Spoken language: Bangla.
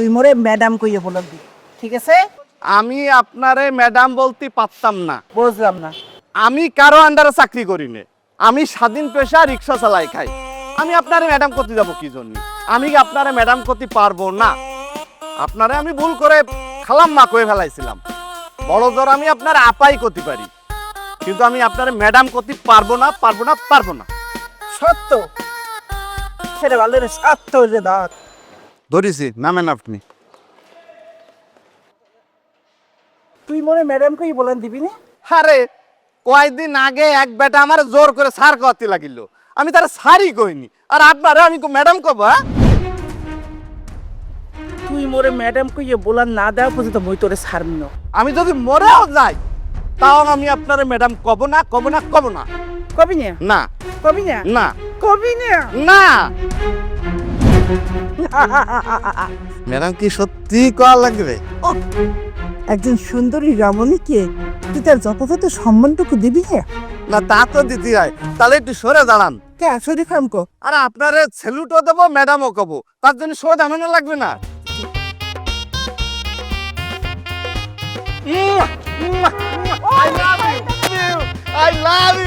তুই মোরে ম্যাডাম কইয়ে বলন দি ঠিক আছে? আমি আপনারে ম্যাডাম বলতে পারতাম না। বুঝলাম না। আমি কারও আন্ডারে চাকরি করি না। আমি স্বাধীন পেশা রিক্সা চালাই খাই। আমি আপনারে ম্যাডাম করতে যাব কি জন্য? আমি কি আপনারে ম্যাডাম করতে পারব না? আপনারে আমি ভুল করে খালাম মা কয়ে ফেলাইছিলাম। বড় জোর আমি আপনার আপাই করতে পারি। কিন্তু আমি আপনারে ম্যাডাম করতে পারব না পারব না পারব না। সত্য। সেটা ভালো সত্য রে দাঁত। ধরেছি নামেন আপনি তুই মোরে ম্যাডাম কই বলেন দিবি না? আরে কয়েকদিন আগে এক বেটা আমার জোর করে সার করতে লাগিল। আমি তার সারই কইনি। আর আপনারে আমি ম্যাডাম কব হ্যাঁ? তুই মোরে ম্যাডাম কইয়ে বলার না দেওয়া পর্যন্ত মই তোরে ছাড়বি না আমি যদি মরেও যাই তাও আমি আপনারে ম্যাডাম কব না কব না কব না। কবি না? না। কবি না? না। কবি না? না। ম্যাডাম কি সত্যি কয়া লাগবে একজন সুন্দরী রমণীকে তুই তার যথাযথ সম্মানটুকু দিবি না তা তো দিতে হয় তাহলে একটু সরে দাঁড়ান কে আসরি খামকো আর আপনারে ছেলুটো দেবো ম্যাডামও কবো তার জন্য সরে দাঁড়ানো লাগবে না I love you. I love